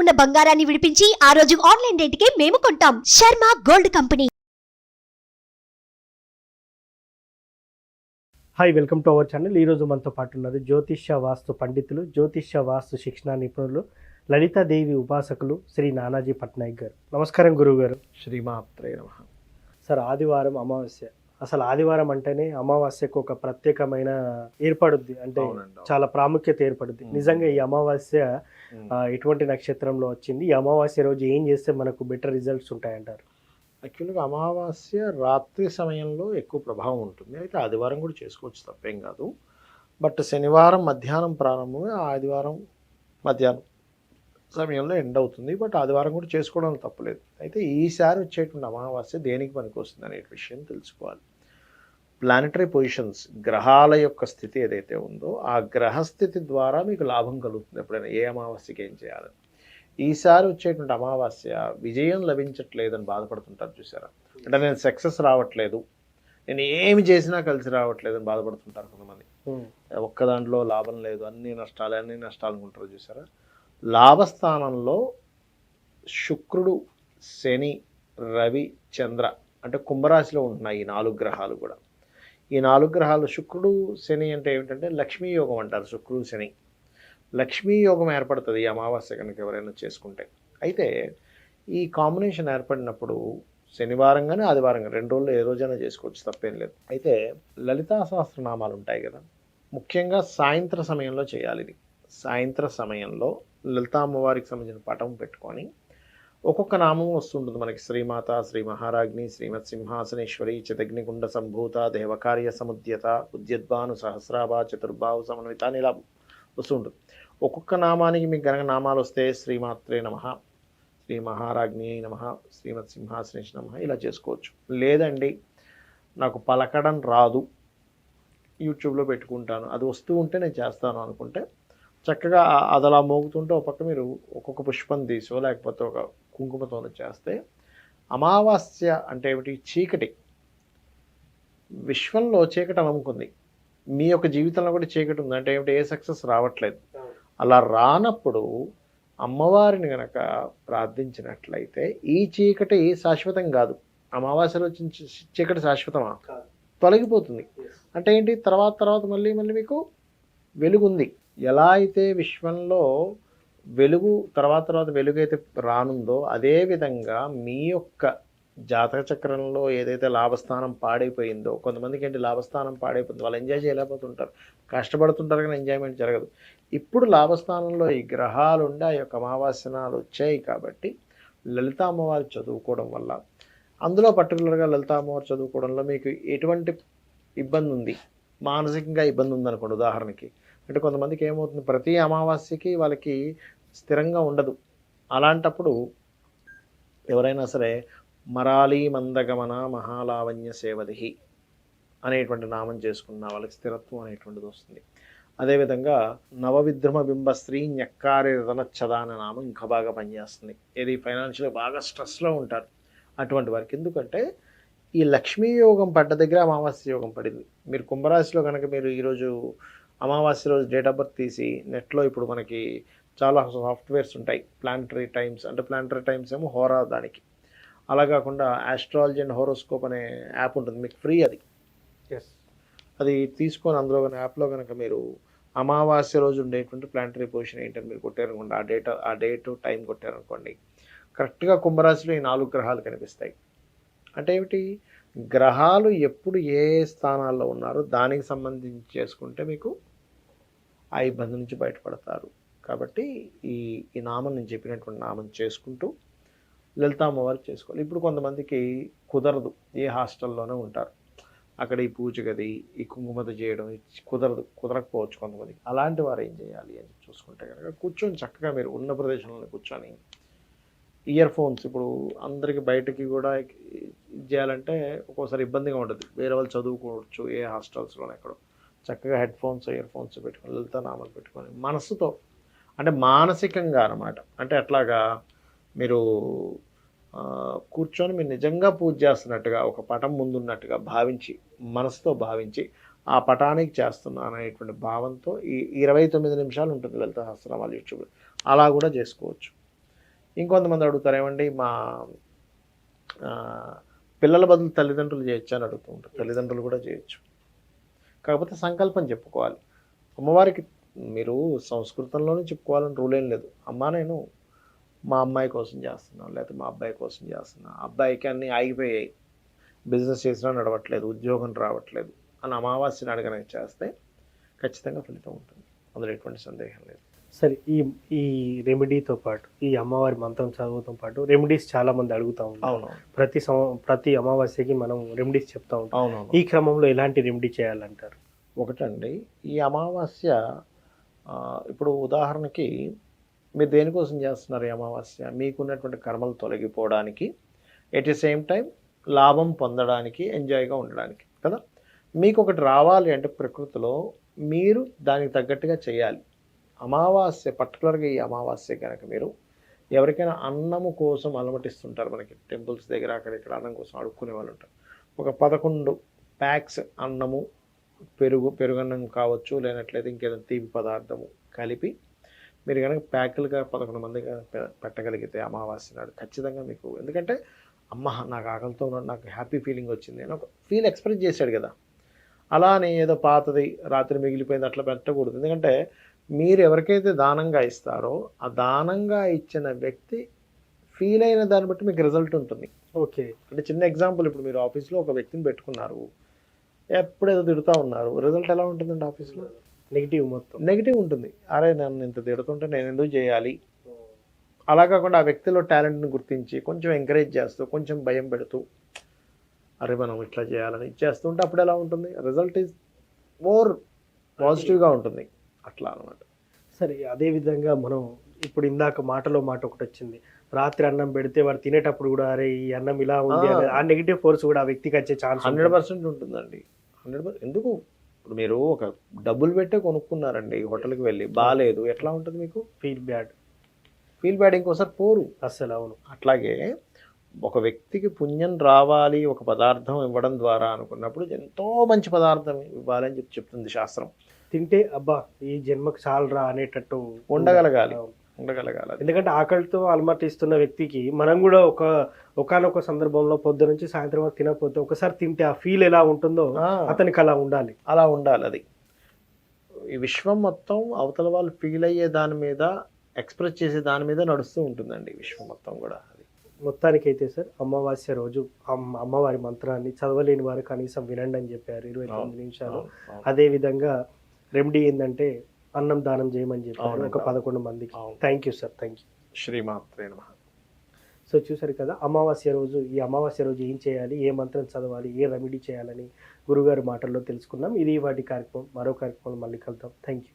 ఉన్న బంగారాన్ని విడిపించి ఆ రోజు ఆన్లైన్ రేటుకే మేము కొంటాం. Sharma gold company. Hi welcome to our channel ఈరోజు మనతో పాటు ఉన్నారు జ్యోతిష్య వాస్తు పండితులు జ్యోతిష్య వాస్తు శిక్షణ నిపుణులు లలితాదేవి ఉపాసకులు శ్రీ నానాజీ పట్నాయక్ గారు. నమస్కారం గురువు గారు శ్రీమాత్రే నమ. సార్ ఆదివారం అమావాస్య. అసలు ఆదివారం అంటేనే అమావాస్యకు ఒక ప్రత్యేకమైన ఏర్పడుద్ది. అంటే. చాలా ప్రాముఖ్యత ఏర్పడుద్ది. నిజంగా ఈ అమావాస్య ఎటువంటి నక్షత్రంలో వచ్చింది. ఈ అమావాస్య రోజు ఏం చేస్తే మనకు బెటర్ రిజల్ట్స్ ఉంటాయంటారు? యాక్చువల్గా అమావాస్య రాత్రి సమయంలో ఎక్కువ ప్రభావం ఉంటుంది. అయితే ఆదివారం కూడా చేసుకోవచ్చు తప్పేం కాదు. బట్ శనివారం మధ్యాహ్నం ప్రారంభమే ఆదివారం మధ్యాహ్నం సమయంలో ఎండ్ అవుతుంది. బట్ ఆదివారం కూడా చేసుకోవడం తప్పలేదు. అయితే ఈసారి వచ్చేటువంటి అమావాస్య దేనికి పనికి వస్తుంది అనే విషయం తెలుసుకోవాలి. ప్లానటరీ పొజిషన్స్ గ్రహాల యొక్క స్థితి ఏదైతే ఉందో ఆ గ్రహస్థితి ద్వారా మీకు లాభం కలుగుతుంది. ఎప్పుడైనా ఏ అమావాస్యకి ఏం చేయాలని ఈసారి వచ్చేటువంటి అమావాస్య విజయం లభించట్లేదని బాధపడుతుంటారు చూసారా? అంటే నేను సక్సెస్ రావట్లేదు. నేను ఏమి చేసినా కలిసి రావట్లేదని బాధపడుతుంటారు కొంతమంది. ఒక్క దాంట్లో లాభం లేదు అన్ని నష్టాలు అన్ని నష్టాలు అనుకుంటారు చూసారా? లాభస్థానంలో శుక్రుడు శని రవి చంద్ర అంటే కుంభరాశిలో ఉంటున్నాయి ఈ నాలుగు గ్రహాలు కూడా. ఈ నాలుగు గ్రహాలు శుక్రుడు శని అంటే ఏమిటంటే లక్ష్మీ యోగం అంటారు శుక్రుడు శని. లక్ష్మీ యోగం ఏర్పడుతుంది ఈ అమావాస్య కనుక ఎవరైనా చేసుకుంటే. అయితే ఈ కాంబినేషన్ ఏర్పడినప్పుడు శనివారం కానీ ఆదివారం కానీ రెండు రోజులు ఏ రోజైనా చేసుకోవచ్చు తప్పేం లేదు. అయితే లలితా సహస్రనామాలు ఉంటాయి కదా ముఖ్యంగా సాయంత్ర సమయంలో చేయాలి ఇది. సాయంత్ర సమయంలో లలితా అమ్మవారికి సంబంధించిన పటం పెట్టుకొని ఒక్కొక్క నామం వస్తుంటుంది మనకి. శ్రీమాత శ్రీ మహారాజ్ని శ్రీమత్ సింహాసనేశ్వరి చితగ్నిగుండ సంభూత దేవకార్య సముద్యత ఉద్యద్భాను సహస్రాభా చతుర్భావు సమన్విత అని ఇలా వస్తుంటుంది. ఒక్కొక్క నామానికి మీకు గనక నామాలు వస్తే శ్రీమాత్రే నమ శ్రీ మహారాజ్ని నమ శ్రీమత్ సింహాసనేశ నమ ఇలా చేసుకోవచ్చు. లేదండి నాకు పలకడం రాదు. యూట్యూబ్లో పెట్టుకుంటాను. అది వస్తూ ఉంటే నేను చేస్తాను అనుకుంటే చక్కగా అదలా అది అలా మోగుతుంటే ఒక పక్క మీరు ఒక్కొక్క పుష్పం తీసో లేకపోతే ఒక కుంకుమతో చేస్తే అమావాస్య అంటే ఏమిటి? చీకటి. విశ్వంలో చీకటి అలముకుంది. మీ యొక్క జీవితంలో కూడా చీకటి ఉంది. అంటే ఏమిటి? ఏ సక్సెస్ రావట్లేదు. అలా రానప్పుడు అమ్మవారిని గనక ప్రార్థించినట్లయితే ఈ చీకటి శాశ్వతం కాదు. అమావాస్యలో వచ్చిన చీకటి శాశ్వతమా. తొలగిపోతుంది. అంటే ఏంటి? తర్వాత తర్వాత మళ్ళీ మళ్ళీ మీకు వెలుగు ఉంది ఎలా అయితే విశ్వంలో వెలుగు తర్వాత తర్వాత వెలుగు అయితే రానుందో అదే విధంగా మీ యొక్క జాతక చక్రంలో ఏదైతే లాభస్థానం పాడైపోయిందో కొంతమందికి ఏంటి లాభస్థానం పాడైపోయింది వాళ్ళు ఎంజాయ్ చేయలేకపోతుంటారు. కష్టపడుతుంటారు కానీ ఎంజాయ్మెంట్ జరగదు. ఇప్పుడు లాభస్థానంలో ఈ గ్రహాలు ఉండి ఆ యొక్క అమావాస్యనాలు వచ్చాయి కాబట్టి లలిత అమ్మవారి చదువుకోవడం వల్ల అందులో పర్టికులర్గా లలిత అమ్మవారు చదువుకోవడంలో మీకు ఎటువంటి ఇబ్బంది ఉంది మానసికంగా ఇబ్బంది ఉందనుకోండి ఉదాహరణకి. అంటే కొంతమందికి ఏమవుతుంది? ప్రతి అమావాస్యకి వాళ్ళకి స్థిరంగా ఉండదు. అలాంటప్పుడు ఎవరైనా సరే మరాలి మందగమన మహాలావణ్య సేవదిహి అనేటువంటి నామం చేసుకున్న వాళ్ళకి స్థిరత్వం అనేటువంటిది వస్తుంది. అదేవిధంగా నవవిద్రమ బింబ స్త్రీ ñక్కారి రతనచ్చద అనే నామం ఇంకా బాగా పనిచేస్తుంది. ఇది ఫైనాన్షియల్ బాగా స్ట్రెస్లో ఉంటారు. అటువంటి వారికి ఎందుకంటే ఈ లక్ష్మీ యోగం పడ్డ దగ్గర అమావాస్య యోగం పడింది. మీరు కుంభరాశిలో కనుక మీరు ఈరోజు అమావాస్య రోజు డేట్ ఆఫ్ బర్త్ తీసి నెట్లో ఇప్పుడు మనకి చాలా సాఫ్ట్వేర్స్ ఉంటాయి. ప్లానటరీ టైమ్స్ అంటే ప్లానటరీ టైమ్స్ ఏమో హోరా దానికి. అలా కాకుండా ఆస్ట్రాలజీ అండ్ హోరోస్కోప్ అనే యాప్ ఉంటుంది. మీకు ఫ్రీ అది. ఎస్ అది తీసుకొని అందులో కానీ యాప్లో కనుక మీరు అమావాస్య రోజు ఉండేటువంటి ప్లానటరీ పొజిషన్ ఏంటని మీరు కొట్టారనుకోండి ఆ డేట్ ఆ డేట్ టైం కొట్టారనుకోండి కరెక్ట్గా కుంభరాశిలో ఈ నాలుగు గ్రహాలు కనిపిస్తాయి. అంటే ఏమిటి? గ్రహాలు ఎప్పుడు ఏ స్థానాల్లో ఉన్నారో దానికి సంబంధించి చేసుకుంటే మీకు ఆ ఇబ్బంది నుంచి బయటపడతారు. కాబట్టి ఈ ఈ నామం నేను చెప్పినటువంటి నామం చేసుకుంటూ లలితా అమ్మవారు చేసుకోవాలి. ఇప్పుడు కొంతమందికి కుదరదు ఏ హాస్టల్లోనే ఉంటారు. అక్కడ ఈ పూజ గది ఈ కుంకుమత చేయడం కుదరదు కుదరకపోవచ్చు కొంతమందికి. అలాంటి వారు ఏం చేయాలి అని చూసుకుంటే కనుక కూర్చొని చక్కగా మీరు ఉన్న ప్రదేశంలో కూర్చొని ఇయర్ ఫోన్స్. ఇప్పుడు అందరికి బయటకి కూడా ఇది చేయాలంటే ఒక్కోసారి ఇబ్బందిగా ఉంటుంది. వేరే వాళ్ళు చదువుకోవచ్చు ఏ హాస్టల్స్లోనే ఎక్కడో. చక్కగా హెడ్ ఫోన్స్ ఇయర్ ఫోన్స్ పెట్టుకొని వెళ్తా నామాలు పెట్టుకొని మనసుతో అంటే మానసికంగా అనమాట అంటే అట్లాగా మీరు కూర్చొని మీరు నిజంగా పూజ చేస్తున్నట్టుగా ఒక పటం ముందున్నట్టుగా భావించి మనసుతో భావించి ఆ పటానికి చేస్తున్నాను అనేటువంటి భావంతో ఈ ఇరవై తొమ్మిది నిమిషాలు ఉంటుంది లలిత సహస్రనామాలు యూట్యూబ్ అలా కూడా చేసుకోవచ్చు. ఇంకొంతమంది అడుగుతారు ఏమండి మా పిల్లల బదులు తల్లిదండ్రులు చేయొచ్చు అని అడుగుతూ ఉంటారు. తల్లిదండ్రులు కూడా చేయొచ్చు. కాకపోతే సంకల్పం చెప్పుకోవాలి. అమ్మవారికి మీరు సంస్కృతంలోనే చెప్పుకోవాలని రూల్ ఏం లేదు. అమ్మ నేను మా అమ్మాయి కోసం చేస్తున్నాను లేకపోతే మా అబ్బాయి కోసం చేస్తున్నాను. అబ్బాయికి అన్నీ ఆగిపోయాయి. బిజినెస్ చేసినా నడవట్లేదు ఉద్యోగం రావట్లేదు అని అమావాస్యని అడగనే చేస్తే ఖచ్చితంగా ఫలితం ఉంటుంది. అందులో ఎటువంటి సందేహం లేదు. సరే ఈ ఈ రెమెడీతో పాటు ఈ అమ్మవారి మంత్రం చదువుతో పాటు రెమెడీస్ చాలా మంది అడుగుతా అవునవును. ప్రతి సం- ప్రతి అమావాస్యకి మనం రెమెడీస్ చెప్తా ఉంటాం. ఈ క్రమంలో ఎలాంటి రెమెడీ చేయాలంటారు? ఒకటండి ఈ అమావాస్య ఇప్పుడు ఉదాహరణకి మీరు దేనికోసం చేస్తున్నారు ఈ అమావాస్య? మీకున్నటువంటి కర్మలు తొలగిపోవడానికి ఎట్ ది సేమ్ టైం లాభం పొందడానికి ఎంజాయ్గా ఉండడానికి కదా? మీకు ఒకటి రావాలి అంటే ప్రకృతిలో మీరు దానికి తగ్గట్టుగా చేయాలి. అమావాస్య పర్టికులర్గా ఈ అమావాస్య కనుక మీరు ఎవరికైనా అన్నము కోసం అలమటిస్తుంటారు. మనకి టెంపుల్స్ దగ్గర అక్కడ ఇక్కడ అన్నం కోసం అడుక్కునే వాళ్ళు ఉంటారు. ఒక పదకొండు ప్యాక్స్ అన్నము పెరుగు పెరుగన్నం కావచ్చు లేనట్లయితే ఇంకేదైనా తీపి పదార్థము కలిపి మీరు కనుక ప్యాకులుగా పదకొండు మంది పెట్టగలిగితే అమావాస్య నాడు ఖచ్చితంగా మీకు ఎందుకంటే అమ్మ నాకు ఆకలితో ఉన్న నాకు హ్యాపీ ఫీలింగ్ వచ్చింది అని ఒక ఫీల్ ఎక్స్ప్రెస్ చేశాడు కదా. అలానే ఏదో పాతది రాత్రి మిగిలిపోయింది అట్లా పెట్టకూడదు. ఎందుకంటే మీరు ఎవరికైతే దానంగా ఇస్తారో ఆ దానంగా ఇచ్చిన వ్యక్తి ఫీల్ అయిన దాన్ని బట్టి మీకు రిజల్ట్ ఉంటుంది. ఓకే. అంటే చిన్న ఎగ్జాంపుల్ ఇప్పుడు మీరు ఆఫీస్లో ఒక వ్యక్తిని పెట్టుకున్నారు. ఎప్పుడేదో తిడుతూ ఉన్నారు. రిజల్ట్ ఎలా ఉంటుందండి ఆఫీస్లో నెగిటివ్ మొత్తం. నెగిటివ్ ఉంటుంది. అరే నన్ను ఇంత తిడుతుంటే నేను ఎందుకు చేయాలి? అలా కాకుండా ఆ వ్యక్తిలో టాలెంట్ని గుర్తించి కొంచెం ఎంకరేజ్ చేస్తూ కొంచెం భయం పెడుతూ అరే మనం ఇట్లా చేయాలని చేస్తుంటే అప్పుడు ఎలా ఉంటుంది? రిజల్ట్ ఈజ్ మోర్ పాజిటివ్గా ఉంటుంది. అట్లా అనమాట సరే అదే విధంగా మనం ఇప్పుడు ఇందాక మాటలో మాట ఒకటి వచ్చింది. రాత్రి అన్నం పెడితే వాడు తినేటప్పుడు కూడా అరే ఈ అన్నం ఇలా ఉంది ఆ. నెగిటివ్ ఫోర్స్ కూడా ఆ వ్యక్తికి వచ్చే ఛాన్స్ హండ్రెడ్ పర్సెంట్ ఉంటుందండి. హండ్రెడ్ పర్సెంట్ ఎందుకు? ఇప్పుడు మీరు ఒక డబ్బులు పెట్టే కొనుక్కున్నారండి హోటల్కి వెళ్ళి. బాగాలేదు ఎట్లా ఉంటుంది మీకు? ఫీల్ బ్యాడ్ ఫీల్ బ్యాడ్ ఇంకోసారి పోరు. అస్సలు అవును. అట్లాగే ఒక వ్యక్తికి పుణ్యం రావాలి ఒక పదార్థం ఇవ్వడం ద్వారా అనుకున్నప్పుడు ఎంతో మంచి పదార్థం ఇవ్వాలని చెప్పి చెప్తుంది శాస్త్రం. తింటే అబ్బా ఈ జన్మకు చాలరా అనేటట్టు ఉండగలగాలి. ఉండగలగాలి. ఎందుకంటే ఆకలితో అలమటిస్తున్న వ్యక్తికి మనం కూడా ఒక ఒకానొక సందర్భంలో పొద్దు నుంచి సాయంత్రం వరకు తినకపోతే ఒకసారి తింటే ఆ ఫీల్ ఎలా ఉంటుందో అతనికి అలా ఉండాలి. అలా ఉండాలి అది. ఈ విశ్వం మొత్తం అవతల వాళ్ళు ఫీల్ అయ్యే దాని మీద ఎక్స్ప్రెస్ చేసే దాని మీద నడుస్తూ ఉంటుందండి విశ్వం మొత్తం కూడా అది. మొత్తానికైతే సార్ అమావాస్య రోజు అమ్మ అమ్మవారి మంత్రాన్ని చదవలేని వారు కనీసం వినండి అని చెప్పారు. ఇరవై తొమ్మిది నిమిషాలు. అవును, అవును. అదే విధంగా రెమెడీ ఏంటంటే అన్నం దానం చేయమని చెప్పారు. ఒక. పదకొండు మందికి. Thank you sir thank you శ్రీమాత్రే నమః. సో చూసారు కదా అమావాస్య రోజు ఈ అమావాస్య రోజు ఏం చేయాలి ఏ మంత్రం చదవాలి ఏ రెమెడీ చేయాలని గురుగారి మాటల్లో తెలుసుకున్నాం. ఇది వాటి కార్యక్రమం మరో కార్యక్రమం మళ్ళీ కలుద్దాం. Thank you